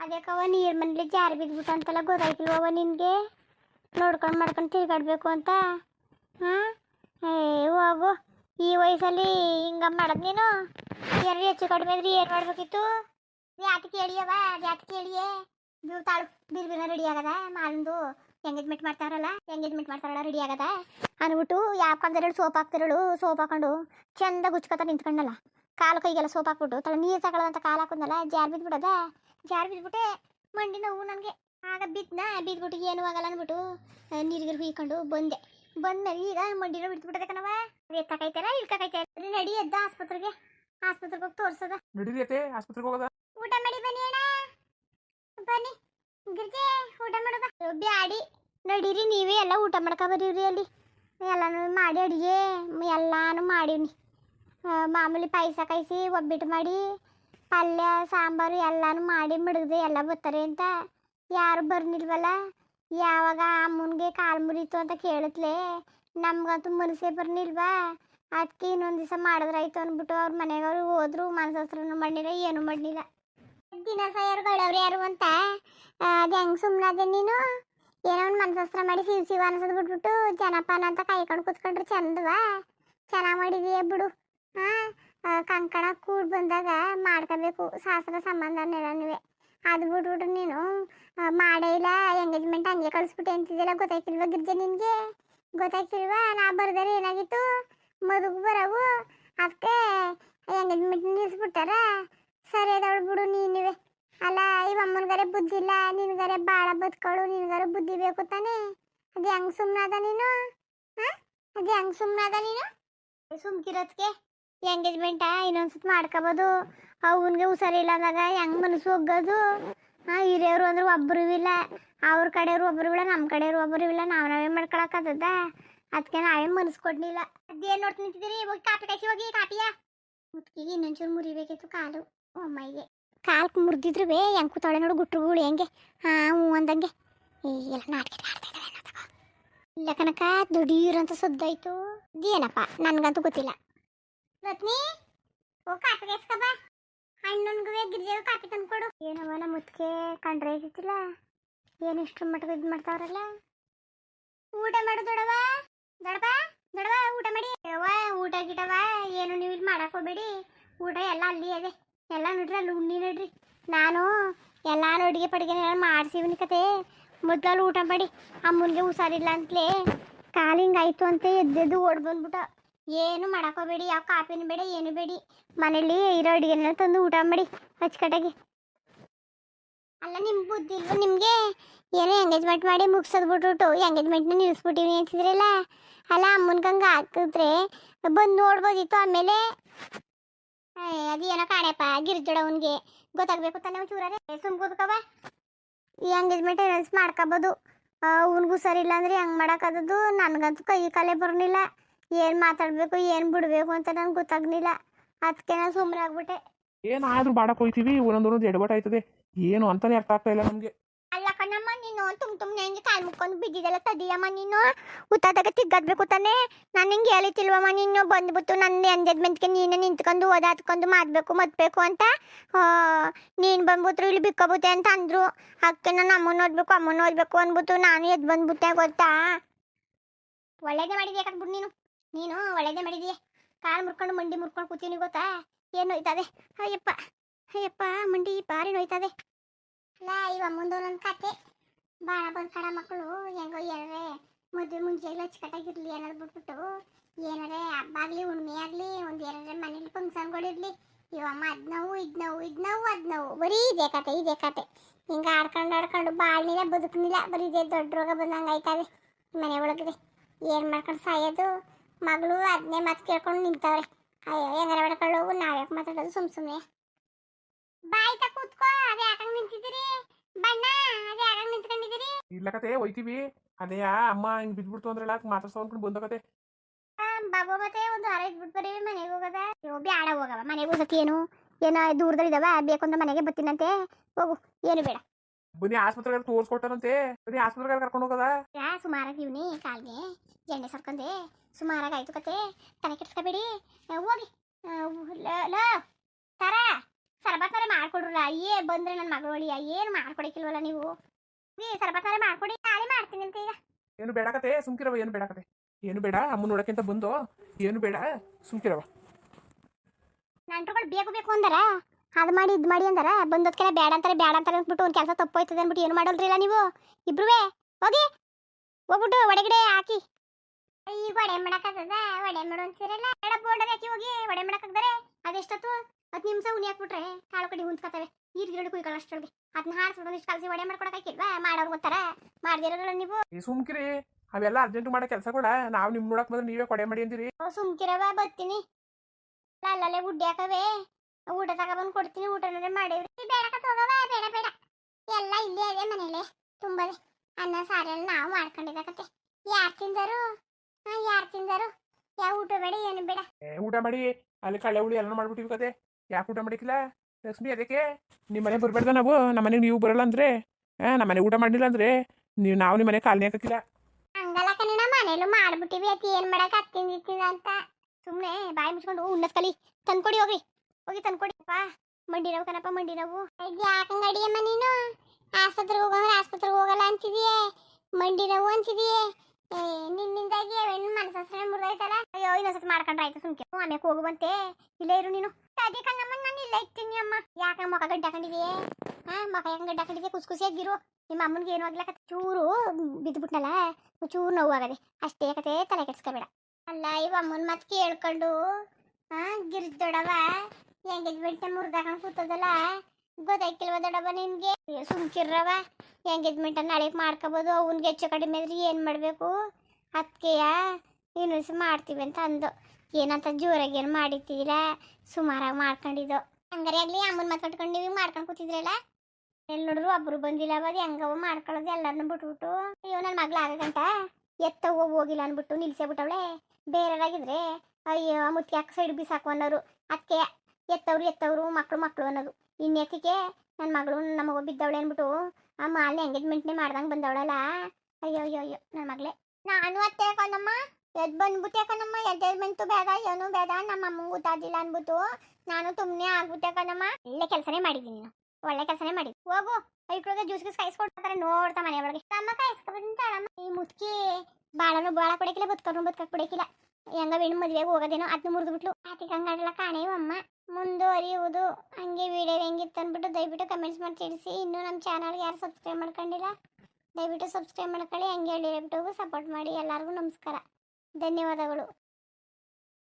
ಅದಕ್ಕವ ನೀರ್ ಮನೇಲಿ ಜಾರಿ ಬಿದ್ಬಿಟ್ಟು ಅಂತೆಲ್ಲ ಗೊತ್ತಾಯ್ತಿಲ್ವವ ನಿನಗೆ? ನೋಡ್ಕೊಂಡು ಮಾಡ್ಕೊಂಡು ತಿರ್ಗಾಡ್ಬೇಕು ಅಂತ? ಹಾ ಏ ಹೋಗು ಈ ವಯಸ್ಸಲ್ಲಿ ಹಿಂಗ ಮಾಡದ್ ನೀನು? ಎರಡು ಹೆಚ್ಚು ಕಡಿಮೆ ಇದ್ರೆ ಮಾಡಬೇಕಿತ್ತು ಮಾಡ್ಬೇಕಿತ್ತು? ಜಾತಿ ಕೇಳಿಯವ ಯಾಕೆ ಕೇಳಿಯೇ. ನೀವು ತಾಳು ಬಿರ್ಬಿನ ರೆಡಿ ಆಗದ? ಮಾಲಂದು ಎಂಗೇಜ್ಮೆಂಟ್ ಮಾಡ್ತಾರಲ್ಲ ಎಂಗೇಜ್ಮೆಂಟ್ ಮಾಡ್ತಾರಲ್ಲ ರೆಡಿ ಆಗದ? ಅಂದ್ಬಿಟ್ಟು ಯಾಕಂದ್ರೆ ಸೋಪ್ ಹಾಕ್ತಿರಳು, ಸೋಪ್ ಹಾಕೊಂಡು ಚಂದ ಗುಚ್ಕೊತ ನಿಂತ್ಕೊಂಡಲ್ಲ. ಕಾಲು ಕೈಗೆಲ್ಲ ಸೋಪ್ ಹಾಕ್ಬಿಟ್ಟು ತಳ ನೀರು ತಗೊಳ್ಳೋದಂತ ಕಾಲು ಹಾಕೊಂಡಲ್ಲ ಜಾರ್ ಬಿದ್ಬಿಡದ? ಜಾರ್ ಬಿದ್ಬಿಟ್ಟೆ ಮಂಡಿ ನೋವು ನನಗೆ ಆಗ ಬಿದ್ನಾ ಬಿದ್ಬಿಟ್ಟು ಏನು ಆಗಲ್ಲ ಅಂದ್ಬಿಟ್ಟು ನೀರಿಗೆ ಹುಯ್ಕೊಂಡು ಬಂದೆ. ಬಂದ್ಮೇಲೆ ಈಗ ಮಂಡಿನ ಬಿಡ್ಬಿಟ್ಟದೆ ಕಣವ ಎತ್ತಕೈತಾರ ಇಳ್ಕೈತೆ ನಡಿ ಎದ್ದ ಆಸ್ಪತ್ರೆಗೆ. ಆಸ್ಪತ್ರೆಗೆ ಹೋಗಿ ತೋರ್ಸದ. ನಡೀರಿ ಅತ್ತೆ ಆಸ್ಪತ್ರೆಗೆ ಹೋಗೋದ. ಊಟ ಮಾಡಿ ಬನ್ನಿ ಅಣ್ಣ. ಬನ್ನಿ ಗಿರ್ಜೆ ಊಟ ಮಾಡೋದ. ಬ್ಯಾಡಿ ನಡೀರಿ ನೀವೇ ಎಲ್ಲ ಊಟ ಮಾಡ್ಕೊ ಬರೀರಿ ಅಲ್ಲಿ. ಎಲ್ಲಾನು ಮಾಡಿ ಅಡಿಗೆ ಎಲ್ಲಾನು ಮಾಡೀವ್ನಿ. ಮಾಮೂಲಿ ಪಾಯಸ ಕಾಯಿಸಿ ಒಬ್ಬಿಟ್ಟು ಮಾಡಿ ಪಲ್ಯ, ಸಾಂಬಾರು ಎಲ್ಲಾನು ಮಾಡಿ ಮಡಗ್ದೆ ಎಲ್ಲ ಬರ್ತಾರೆ ಅಂತ ಯಾರು ಬರ್ನಿಲ್ವಲ್ಲ ಯಾವಾಗ ಅಮ್ಮನಿಗೆ ಕಾಲು ಮುರಿತು ಅಂತ ಕೇಳತ್ಲೆ, ನಮ್ಗಂತೂ ಮನಸ್ಸೇ ಬರ್ನಿಲ್ವಾ? ಅದಕ್ಕೆ ಇನ್ನೊಂದು ದಿವಸ ಮಾಡಿದ್ರಾಯ್ತು ಅಂದ್ಬಿಟ್ಟು ಅವ್ರ ಮನೆಯವರು ಹೋದ್ರು ಮನಸ್ಸತ್ರನು ಮಾಡಿಲ್ಲ ಏನು ಮಾಡಲಿಲ್ಲ. ದಿನ ಸಾಯರು ಗಳವ್ರು ಯಾರು ಅಂತ? ಅದು ಹೆಂಗ್ ಸುಮ್ಮನಾದೆ ನೀನು? ಏನೋ ಒಂದು ಮನಸಸ್ತ್ರ ಮಾಡಿ ಸಿವ್ ಸಿವ ಅನ್ಸದ್ ಬಿಟ್ಬಿಟ್ಟು ಜನಪಾನ ಅಂತ ಕೈ ಕಂಡು ಕೂತ್ಕೊಂಡ್ರೆ ಚಂದವಾ? ಚೆನ್ನಾಗಿ ಮಾಡಿದೀಯ ಬಿಡು ಹಾಂ ಕಂಕಣ ಕೂಡಿ ಬಂದಾಗ ಮಾಡ್ಕೋಬೇಕು. ಶಾಸ್ತ್ರ ಸಂಬಂಧನೆಲ್ಲನೂ ಅದು ಬಿಟ್ಬಿಟ್ರೆ ನೀನು ಮಾಡೇ ಇಲ್ಲ ಎಂಗೇಜ್ಮೆಂಟ್ ಹಂಗೆ ಕಳಿಸ್ಬಿಟ್ಟು ಅಂತಿದ್ದಿಲ್ಲ ಗೊತ್ತಾಗಿಲ್ವ ಗಿರ್ಜೆ ನಿನಗೆ? ಗೊತ್ತಾಯ್ತಿಲ್ವಾ ನಾ ಬರ್ದರೆ ಏನಾಗಿತ್ತು? ಮದುವೆ ಬರವು? ಅದಕ್ಕೆ ಎಂಗೇಜ್ಮೆಂಟ್ ನಿಲ್ಲಿಸ್ಬಿಟ್ಟಾರ ಸರಿ ಅದವಳು ಬಿಡು ನೀನುವೆ ಅಲ್ಲ, ಇವ ಅಮ್ಮನ್ಗಾರೆ ಬುದ್ಧಿ ಇಲ್ಲ, ನಿನ್ಗಾರೆ ಭಾಳ ಬದುಕಳು, ನಿನ್ಗಾರೆ ಬುದ್ಧಿ ಬೇಕು ತಾನೆ? ಅದು ಹೆಂಗ್ ಸುಮ್ಮನಾದ ನೀನು? ಹಾಂ ಅದು ಹೆಂಗ್ ಸುಮ್ಮನಾದ ನೀನು? ಸುಮ್ಕಿರೋದ್ಕೆ? ಎಂಗೇಜ್ಮೆಂಟ? ಇನ್ನೊಂದ್ಸತಿ ಮಾಡ್ಕೋಬೋದು. ಅವನ್ಗೆ ಹುಷಾರಿಲ್ಲ ಅಂದಾಗ ಹೆಂಗ್ ಮನಸ್ಸು ಹೋಗೋದು ಹಾಂ, ಹಿರಿಯವರು ಅಂದ್ರೆ ಒಬ್ಬರು ಇಲ್ಲ. ಅವ್ರ ಕಡೆಯವ್ರು ಒಬ್ಬರು ಇಲ್ಲ ನಮ್ಮ ಕಡೆಯವ್ರು ಒಬ್ಬರು ಇಲ್ಲ. ನಾವು ನಾವೇ ಮಾಡ್ಕೊಳಕ್ಕದ ಅದಕ್ಕೆ ನಾವೇ ಮನಸ್ಸು ಕೊಡ್ಲಿಲ್ಲ. ಅದೇನು ನೋಡ್ತಾ ನಿಂತಿದ್ದೀರಿ ಹೋಗಿ ಕಾಪಿ ಕಾಯಿಸಿ, ಹೋಗಿ ಕಾಪಿಯ? ಮುತ್ಕಿಗೆ ಇನ್ನೊಂಚೂರು ಮುರಿಬೇಕಿತ್ತು ಕಾಲು. ಅಮ್ಮಗೆ ಕಾಲು ಮುರಿದಿದ್ರು ಬೇ, ಹೆಂಗ್ ಕೂತಾಳೆ ನೋಡು ಗುಟ್ರುಗಳು ಹೆಂಗೆ. ಹಾ, ಹ್ಞೂ ಅಂದಂಗೆ. ಎಲ್ಲ ನಾಟಕ. ಇಲ್ಲ ಕನಕ ದುಡೀರಂತ ಸದ್ದಾಯ್ತು. ಏನಪ್ಪ? ನನ್ಗಂತೂ ಗೊತ್ತಿಲ್ಲ. ರತ್ನಿ ಓ ಕಾಪಿ ಕಾಯಿಸ್ಕಬ ಹಣ್ಣನ್ಗೂ ಗಿರ್ಜೆಗೂ ಕಾಪಿ ತಂದ್ಕೊಡು. ಏನವ ನಮ್ಮ ಮುತ್ಕೆ ಕಂಡ್ರೆ ಇದ್ದಿಲ್ಲ ಏನು ಇಷ್ಟು ಮಟ್ಟದ ಇದು ಮಾಡ್ತಾವ್ರಲ್ಲ? ಊಟ ಮಾಡು ದೊಡವ ದೊಡವ ದೊಡವ ಊಟ ಮಾಡಿ. ಯವ್ವ, ಊಟ ಗಿಟವ ಏನು ನೀವು ಇಲ್ಲಿ ಮಾಡಕ್ ಹೋಗ್ಬೇಡಿ. ಊಟ ಎಲ್ಲ ಅಲ್ಲಿ ಅದೇ ಎಲ್ಲ ನೋಡ್ರಿ, ಅಲ್ಲಿ ಉಣ್ಣಿ ನೋಡ್ರಿ. ನಾನು ಎಲ್ಲ ಅಡುಗೆ ಪಡಿಗೆ ಮಾಡಿಸಿವ್ನಿ ಕತೆ. ಮೊದ್ಲಲ್ಲಿ ಊಟ ಮಾಡಿ. ಅಮ್ಮನಿಗೆ ಹುಷಾರಿಲ್ಲ ಅಂತಲೇ. ಕಾಲು ಹಿಂಗಾಯ್ತು ಅಂತ ಎದ್ದೆದ್ದು ಓಡ್ ಬಂದ್ಬಿಟ್ಟ. ಏನು ಮಾಡಾಕೋಬೇಡಿ ಯಾವ ಕಾಪಿನ ಬೇಡ, ಏನು ಬೇಡಿ. ಮನೇಲಿ ಇರೋ ಅಡುಗೆನೆಲ್ಲ ತಂದು ಊಟ ಮಾಡಿ, ಅಚ್ಚುಕಟ್ಟಾಗಿ. ಅಲ್ಲ ನಿಮ್ಮ ಬುದ್ಧಿ ಇಲ್ವ? ನಿಮಗೆ ಏನೋ ಎಂಗೇಜ್ಮೆಂಟ್ ಮಾಡಿ ಮುಗಿಸೋದು ಬಿಟ್ಬಿಟ್ಟು ಎಂಗೇಜ್ಮೆಂಟ್ನ ನಿಲ್ಲಿಸ್ಬಿಟ್ಟಿವಿ ಅಂತಿದ್ರಲ್ಲ ಅಲ್ಲ ಅಮ್ಮನ್ಗಂಗೆ ಹಾಕಿದ್ರೆ ಬಂದು ನೋಡ್ಬೋದಿತ್ತು ಆಮೇಲೆ? ಅದು ಏನೋ ಕಾಣೆಪ್ಪ ಗಿರ್ಜಡವನ್ಗೆ ಗೊತ್ತಾಗ್ಬೇಕು ತಾನೆ ಚೂರೇ ಸುಮ್ ಕೂತ್ಕವ ಈ ಎಂಗೇಜ್ಮೆಂಟ್ ಏನನ್ಸ್ ಮಾಡ್ಕೋಬೋದು. ಅವ್ನಿಗೂ ಸರಿ ಇಲ್ಲ ಅಂದ್ರೆ ಹೆಂಗೆ ಮಾಡೋಕ್ಕದ್ದು ನನಗಂತೂ ಕೈ ಕಾಲೇ ಬರಲಿಲ್ಲ. ಏನು ಮಾತಾಡಬೇಕು ಏನ್ ಬಿಡಬೇಕು ಅಂತ ನನಗೆ ಗೊತ್ತಾಗ್ಲಿಲ್ಲ. ಅದಕ್ಕೆ ನಾನು ಸುಮ್ಮನೆ ಆಗ್ಬಿಟ್ಟೆ. ಏನಾದ್ರೂ ಬಾಡಕ್ ಹೋಯ್ತೀವಿ ಒಂದೊಂದೊಂದು ಎಡವಟ್ ಆಯ್ತದೆ. ಏನು ಅಂತಾನೆ ಅರ್ಥ ಆಗ್ತಾ ಇಲ್ಲ ನಮ್ಗೆ. ಅಲ್ಲ ಕಣಮ್ಮ ನೀನು ತುಮ್ ತುಮ್ನೆ ಹಿಂಗೆ ಕಾಲ್ ಮುಕ್ಕೊಂಡು ಬಿದ್ದಿದ್ದೆಲ್ಲ ತದಿಯಮ್ಮ ನೀನು? ಉತ್ತಾದಾಗ ತಿಗ್ಗದ್ಬೇಕು ತಾನೆ? ನಾನು ಹಿಂಗೆ ಹೇಳಿತಿಲ್ವಮ್ಮ ನೀನು ಬಂದ್ಬಿಟ್ಟು ನನ್ನ ಎಂಜಾಯ್ಮೆಂಟ್ಗೆ ನೀನು ನಿಂತ್ಕೊಂಡು ಓದಾತ್ಕೊಂಡು ಮಾಡಬೇಕು ಮದ್ಬೇಕು ಅಂತ? ನೀನು ಬಂದ್ಬಿಟ್ರು ಇಲ್ಲಿ ಬಿಕ್ಕೋಬುತ್ತೆ ಅಂತ ಅಂದ್ರು. ಅದಕ್ಕೆ ನಾನು ಅಮ್ಮನ ನೋಡಬೇಕು ಅಮ್ಮನ ಓದ್ಬೇಕು ಅಂದ್ಬಿಟ್ಟು ನಾನು ಎದ್ದು ಬಂದ್ಬಿಟ್ಟೆ ಗೊತ್ತಾ? ಒಳ್ಳೇದೇ ಮಾಡಿದ್ಯಾಕಂದ್ಬಿಟ್ಟು ನೀನು? ನೀನು ಒಳ್ಳೇದೇ ಮಾಡಿದೀಯ. ಕಾಲು ಮುರ್ಕೊಂಡು ಮಂಡಿ ಮುರ್ಕೊಂಡು ಕೂತೀನಿ ಗೊತ್ತಾ? ಏನು ನೋಯ್ತದೆ? ಅಯ್ಯಪ್ಪ ಅಯ್ಯಪ್ಪ, ಮಂಡಿ ಬಾರಿ ನೋಯ್ತದೆ. ಅಲ್ಲ ಇವ ಮುಂದೆ ಒಂದೊಂದು ಕತೆ. ಬಾಳ ಬಂದು ಕಡ ಮಕ್ಕಳು, ಹೆಂಗೋ ಏನಾರೆ ಮದುವೆ ಮುಂಚೆಲ್ಲ ಅಚ್ಚುಕಟ್ಟಾಗಿರ್ಲಿ ಏನಾದ್ರು ಬಿಟ್ಬಿಟ್ಟು, ಏನಾರೇ ಹಬ್ಬ ಆಗ್ಲಿ ಹುಣ್ಣಿಮೆ ಆಗ್ಲಿ, ಒಂದು ಏನಾರೇ ಮನೇಲಿ ಫಂಕ್ಷನ್ಗಳಿರ್ಲಿ ಇವಮ್ಮ ಅದ್ನವು ನೋವು ಇದ್ನವು ನೋವು ಇದ್ ನೋವು ಅದ್ ನೋವು ಬರೀ ಇದೇ ಕತೆ ಇದೇ ಕತೆ. ಹಿಂಗ ಆಡ್ಕೊಂಡು ಆಡ್ಕೊಂಡು ಬಾಳ್ನಿಲ್ಲ ಬದುಕನಿಲ್ಲ. ಬರೀ ಇದೇ ದೊಡ್ಡ ರೋಗ ಬಂದಂಗೆ ಆಯ್ತದೆ ಮನೆ ಒಳಗಡೆ ಏನು ಮಾಡ್ಕೊಂಡು ಸಾಯೋದು? ಮಗಳು ಅದನ್ನೇ ಮಾತು ಕೇಳ್ಕೊಂಡು ನಿಂತವ್ರೆ. ಅಯ್ಯೋ ಹೆಂಗಾರ ಹೋಗು ನಾವ್ಯಾಕೆ ಮಾತಾಡೋದು ಸುಮ್ ಸುಮ್ಮನೆ ಬಾಯ್ ತ ಕೂತ್ಕೋ ಅದೇ ಯಾಕಂಗ್ ನಿಂತಿದ್ದೀರಿ? ಬಣ್ಣ ಅದೇ ಯಾಕಂಗ್ ನಿಂತ್ಕೊಂಡಿದ್ದೀರಿ? ಇಲ್ಲ ಕತೆ ಹೋಯ್ತೀವಿ ಅದೇ ಅಮ್ಮ ಹಿಂಗ್ ಬಿದ್ಬಿಡ್ತು ಅಂದ್ರಲ್ಲ ಮಾತಾಡ್ಸೋ ಅನ್ಕೊಂಡು ಬಂದ ಕತೆ. ಆ, ಬಾಬು ಮತ್ತೆ ಒಂದು ಹಾರ ಇದ್ಬಿಟ್ಟು ಬರೀ ಮನೆಗೆ ಹೋಗದ? ಅಯ್ಯೋ ಬ್ಯಾಡ ಹೋಗವ. ಮನೆಗೆ ಹೋಗಕ್ಕೆ ಏನು? ಏನೋ ದೂರದಲ್ಲಿದ್ದಾವ ಬೇಕು ಅಂತ ಮನೆಗೆ ಬರ್ತೀನಂತೆ. ಹೋಗು ಏನು ಬೇಡ. ಬನ್ನಿ ಆಸ್ಪತ್ರೆಗೆ ತೋರ್ಸ್ಕೊಟ್ಟಾರಂತೆ. ಬನ್ನಿ ಆಸ್ಪತ್ರೆಗೆ ಕರ್ಕೊಂಡು ಹೋಗದ. ಯಾ ಸುಮಾರಾಗಿ ಇವನಿ ಕಾಲ್ಗೆ ಎಣ್ಣೆ ಸರ್ಕೊಂಡೆ ಸುಮಾರಾಗಿ ಆಯ್ತು ಕತೆ. ತಲೆ ಕೆಡ್ಸ್ಕೊಬೇಡಿ ಹೋಗಿ. ಲ- ತರ ಸರ್ಬತ್ನಾರೆ ಮಾಡ್ಕೊಡ್ರಲ್ಲ ಏ ಬಂದ್ರೆ ನನ್ನ ಮಗಳು ಯಾ ಏನು ಮಾಡ್ಕೊಡಕ್ಕಿಲ್ವಲ್ಲ ನೀವು? ಏ ಸರ್ಬತ್ನಾರೆ ಮಾಡ್ಕೊಡಿ ನಾಳೆ ಮಾಡ್ತೀನಿ ಅಂತ ಈಗ. ಏನು ಬೇಡ ಕತೆ ಸುಮ್ಕಿರವ ಏನು ಬೇಡ ಕತೆ. ಏನು ಬೇಡ ಅಮ್ಮ ನೋಡಕ್ಕಿಂತ ಬಂದು ಏನು ಬೇಡ ಸುಮ್ಕಿರವ ನಂಟ್ರುಗಳು ಬೇಕು ಬೇಕು ಅಂದಾರ? ಅದು ಮಾಡಿ ಇದು ಮಾಡಿ ಅಂದಾರ? ಬಂದದ್ಕೆಲ್ಲ ಬೇಡ ಅಂತಾರೆ ಬೇಡ ಅಂತಾರೆ ಅಂದ್ಬಿಟ್ಟು ಒಂದು ಕೆಲಸ ತಪ್ಪು ಹೋಯ್ತದೆ ಅಂದ್ಬಿಟ್ಟು ಏನು ಮಾಡಲ್ರಿಲ್ಲ ನೀವು? ಇಬ್ರುವೆ ಹೋಗಿ. ಹೋಗ್ಬಿಟ್ಟು ಒಡೆಗಡೆ ಹಾಕಿ. ಈಗ ಒಡೆ ಮಾಡಕ್ಕಾಗ್ತದ ಒಡೆ ಮಾಡು ಅಂತೀರಲ್ಲ ಬೇಡ ಬೋರ್ಡರ್ ಹಾಕಿ ಹೋಗಿ. ಒಡೆ ಮಾಡಕ್ಕಾಗ್ದಾರೆ ಅದೆಷ್ಟೊತ್ತು ಹತ್ತು ನಿಮಿಷ ಉನಿ ಹಾಕ್ಬಿಟ್ರೆ ಕಾಳು ಕಡೆ ಹುಂಚ್ಕತ್ತವೆ. ಈರ್ ಗಿರಡು ಕುಯ್ಕೊಳ್ಳೋ ಅಷ್ಟೊಳಗೆ ಅದನ್ನ ಹಾರಿಸ್ಬಿಡೋದು ಇಷ್ಟು ಕಲಸಿ ಒಡೆ ಮಾಡ್ಕೊಡಕ್ಕಾಗಿಲ್ವಾ ಮಾಡೋರು ಗೊತ್ತಾರ ಮಾಡ್ದಿರೋಲ್ಲ ನೀವು. ಸುಮ್ಕಿರಿ. ಅವೆಲ್ಲ ಅರ್ಜೆಂಟ್ ಮಾಡೋ ಕೆಲಸಗಳ ನಾವು ನಿಮ್ ನೋಡಕ್ ಬಂದ್ರೆ ನೀವೇ ಕೊಡೆ ಮಾಡಿ ಅಂದಿರಿ. ಸುಮ್ಕಿರವ ಬರ್ತೀನಿ. ಅಲ್ಲಲ್ಲೇ ಉಡ್ಡಿ ಹಾಕವೆ ಊಟ ತಗೊಬಂದು ಕೊಡ್ತೀನಿ ಊಟನೇ ಮಾಡೇವ್ರಿ. ಬೇಡಕ ಹೋಗವ ಬೇಡ ಬೇಡ. ಎಲ್ಲ ಇಲ್ಲೇ ಇದೆ ಮನೇಲೆ ತುಂಬದೆ. ಅನ್ನ ಸಾರೆಲ್ಲ ನಾವು ಮಾಡ್ಕೊಂಡಿದ್ದಕತೆ ಯಾರು ತಿಂದರು? ಹಾ ಯಾರು ತಿಂದರು? ಯಾವ ಊಟ ಬೇಡ ಏನು ಬೇಡ. ಊಟ ಮಾಡಿ ಅಲ್ಲಿ ಕಳೆ ಹುಳಿ ಎಲ್ಲ ಮಾಡ್ಬಿಟ್ಟಿವಿ ಕತೆ. ಯಾಕೆ ಊಟ ಮಾಡಿಕ್ಕಿಲ್ಲ ಲಕ್ಷ್ಮಿ ಅದಕ್ಕೆ ನಿಮ್ಮ ಮನೆಗೆ ಬರ್ಬೇಡ್ದ ನಾವು. ನಮ್ಮ ಮನೆಗೆ ನೀವು ಬರಲ್ಲ ಅಂದ್ರೆ ನಮ್ಮ ಮನೆ ಊಟ ಮಾಡಿಲ್ಲ ಅಂದ್ರೆ ನೀವು ನಾವು ನಿಮ್ಮ ಮನೆ ಕಾಲನಿ ಹಾಕಕ್ಕಿಲ್ಲ ಹಂಗಲ್ಲ ಕಣ್ಣ ಮನೇಲೂ ಮಾಡ್ಬಿಟ್ಟಿವಿ. ಅತಿ ಏನ್ ಮಾಡಕ್ ಹತ್ತಿಂದ ಅಂತ. ಸುಮ್ಮನೆ ಬಾಯಿ ಮುಚ್ಕೊಂಡು ಉಣ್ಣಸ್ ಕಲಿ. ತಂದ್ಕೊಡಿ ಹೋಗಿ ಹೋಗಿ ತಂದ್ಕೊಡಿಪ್ಪ ಮಂಡಿ ನೋವು ಕಣಪ್ಪ, ಮಂಡಿ ನೋವು. ಯಾಕಂಗ ಅಡಿಯಮ್ಮ ನೀನು? ಆಸ್ಪತ್ರೆಗೆ ಹೋಗಂದ್ರೆ ಆಸ್ಪತ್ರೆಗೆ ಹೋಗಲ್ಲ ಅಂತಿದೀಯೇ? ಮಂಡಿ ನೋವು ಅಂತಿದೀಯೇ? ನಿನ್ನಿಂದಾಗಿ ಹೆಣ್ಣು ಮನಸ್ಸು ಮುರಿದೈತಲ್ಲ ಅಯ್ಯೋ, ಇನ್ನೊಂದ್ಸತಿ ಮಾಡ್ಕೊಂಡ್ರೆ ಆಯ್ತು, ಸುಮ್ಕೆ. ಆಮೇಲೆ ಹೋಗುವಂತೆ ಇಲ್ಲೇ ಇರು ನೀನು. ಅದೇ ಕಣ್ಣಮ್ಮ, ನಾನು ಇಲ್ಲ ಇರ್ತೀನಿ ಅಮ್ಮ. ಯಾಕೆ ಮುಖ ಗಡ್ಡ ಹಾಕೊಂಡಿದೀಯೇ? ಹಾ, ಮಕ ಹೆಂಗ್ ಗಡ್ಡ ಹಾಕೊಂಡಿದ್ಯಾ? ಕುಸ್ ಕುಸಿಯಾಗಿರು ನಿಮ್ಮ ಅಮ್ಮನಿಗೆ ಏನು ಆಗ್ಲಕ್ಕ ಚೂರು ಬಿದ್ದುಬಿಟ್ನಲ್ಲ ಚೂರು ನೋವು ಆಗದೆ. ಅಷ್ಟೇ ಕತೆ, ತಲೆ ಕೆಡ್ಸ್ಕೊಬೇಡ. ಅಲ್ಲ, ಇವ ಅಮ್ಮನ ಮಾತು ಕೇಳ್ಕೊಂಡು, ಹಾ ಗಿರ್ಜ್ ದೊಡವ. ಎಂಗೇಜ್ಮೆಂಟ್ ಮುರ್ದಾಕೊಂಡು ಕೂತದಲ್ಲ? ಗೊತ್ತಾಯ್ಕಿಲ್ವ ದೊಡವ ನಿನ್ಗೆ? ಸುಮ್ಕಿರ್ರವ ಎಂಗೇಜ್ಮೆಂಟ್ ನಾಳೆ ಮಾಡ್ಕೋಬೋದು. ಅವನ್ಗೆ ಹೆಚ್ಚು ಕಡಿಮೆ ಆದ್ರೆ ಏನು ಮಾಡಬೇಕು? ಅದಕ್ಕೆಯ ಇನ್ನೊಂದ್ಸ ಮಾಡ್ತೀವಿ ಅಂತ ಅಂದು. ಏನಂತ ಜೋರಾಗಿ ಏನು ಮಾಡಿಟ್ಟಿದ್ದೀರ ಸುಮಾರಾಗಿ ಮಾಡ್ಕೊಂಡಿದ್ದು. ಹಂಗಾರೆ ಆಗಲಿ, ಅಮ್ಮನ ಮಾತಾಡ್ಕೊಂಡು ನೀವು ಮಾಡ್ಕೊಂಡು ಕೂತಿದ್ರಲ್ಲ? ಎಲ್ಲಿ ನೋಡಿದ್ರು ಒಬ್ರು ಬಂದಿಲ್ಲ ಅದು ಹೆಂಗವ ಮಾಡ್ಕೊಳ್ಳೋದು ಎಲ್ಲರನ್ನ ಬಿಟ್ಬಿಟ್ಟು. ಅಯ್ಯೋ ನನ್ನ ಮಗ್ಳು ಆಗಂಟ ಎತ್ತ ಹೋಗಿ ಹೋಗಿಲ್ಲ ಅಂದ್ಬಿಟ್ಟು ನಿಲ್ಸೇ ಬಿಟ್ಟವಳೆ. ಬೇರೆಯವರಾಗಿದ್ರೆ, ಅಯ್ಯೋ ಮುತ್ತಿ ಹಾಕಿ ಸೈಡ್ ಬಿಸಾಕು ಅನ್ನೋರು. ಅದಕ್ಕೆ ಎತ್ತವ್ರು ಎತ್ತವ್ರು ಮಕ್ಕಳು ಮಕ್ಕಳು ಅನ್ನೋದು. ಇನ್ನೆತ್ತಿಗೆ ನನ್ನ ಮಗಳು ನಮಗ ಬಿದ್ದವಳೆ ಅಂದ್ಬಿಟ್ಟು, ಆ ಮಾಲ್ನ ಎಂಗೇಜ್ಮೆಂಟ್ನೇ ಮಾಡ್ದಂಗೆ ಬಂದವಳಲ್ಲ. ಅಯ್ಯೋ ಅಯ್ಯೋ ಅಯ್ಯೋ ನನ್ನ ಮಗಳೇ. ನಾನು ಅತ್ತೆ ಕಣಮ್ಮ ಎದ್ ಬಂದ್ಬಿಟ್ಟೆ ಕಣಮ್ಮ ಎಂಗೇಜ್ಮೆಂಟು ಬೇಡ, ಏನು ಬೇಡ. ನಮ್ಮ ಅಮ್ಮಂಗೆ ಗೊತ್ತಾದಿಲ್ಲ ಅನ್ಬಿಟ್ಟು ನಾನು ತುಮ್ಮನೆ ಆಗ್ಬಿಟ್ಟೆ ಕಣಮ್ಮ ಒಳ್ಳೆ ಕೆಲಸನೇ ಮಾಡಿದ್ದೀನಿ ನೀನು. ಒಳ್ಳೆ ಕೆಲಸನೇ ಮಾಡಿ ಹೋಗು. ಐಕ್ಳಿಗೆ ಜ್ಯೂಸ್ ಗೀಸ್ ಕಾಯಿಸ್ಕೊಡ್ತಾರೆ ನೋಡ್ತಾ ಮನೆ ಒಳಗೆ. ತಮ್ಮ ಕಾಯಿಸ್ಕೊಬಂತಾಳಮ್ಮ ಈ ಮುತ್ಕಿ ಬಾಳನು ಬಾಳ ಕೊಡಕಿಲ್ಲ ಬದುಕೊಂಡು ಬದುಕಕ್ಕೆ ಬಿಡಕಿಲ್ಲ ಹೆಂಗ ಹೆಣ್ಣು ಮದುವೆಗೆ ಹೋಗೋದೇನೋ ಮುರಿದು ಬಿಟ್ಲು ಆತಿ ಹಂಗಾಡಲ್ಲ ಕಾಣೆ ಅಮ್ಮ, ಮುಂದುವರಿಯುವುದು. ಹಂಗೆ ವಿಡಿಯೋ ಹೆಂಗಿತ್ತು ಅಂದ್ಬಿಟ್ಟು ದಯವಿಟ್ಟು ಕಮೆಂಟ್ಸ್ ಮಾಡಿ ತಿಳಿಸಿ. ಇನ್ನೂ ನಮ್ಮ ಚಾನಲ್ಗೆ ಯಾರು ಸಬ್ಸ್ಕ್ರೈಬ್ ಮಾಡ್ಕೊಂಡಿಲ್ಲ, ದಯವಿಟ್ಟು ಸಬ್ಸ್ಕ್ರೈಬ್ ಮಾಡ್ಕೊಳ್ಳಿ. ಹಂಗೆ ಹೇಳಿಬಿಟ್ಟು ಸಪೋರ್ಟ್ ಮಾಡಿ. ಎಲ್ಲರಿಗೂ ನಮಸ್ಕಾರ. ಧನ್ಯವಾದಗಳು.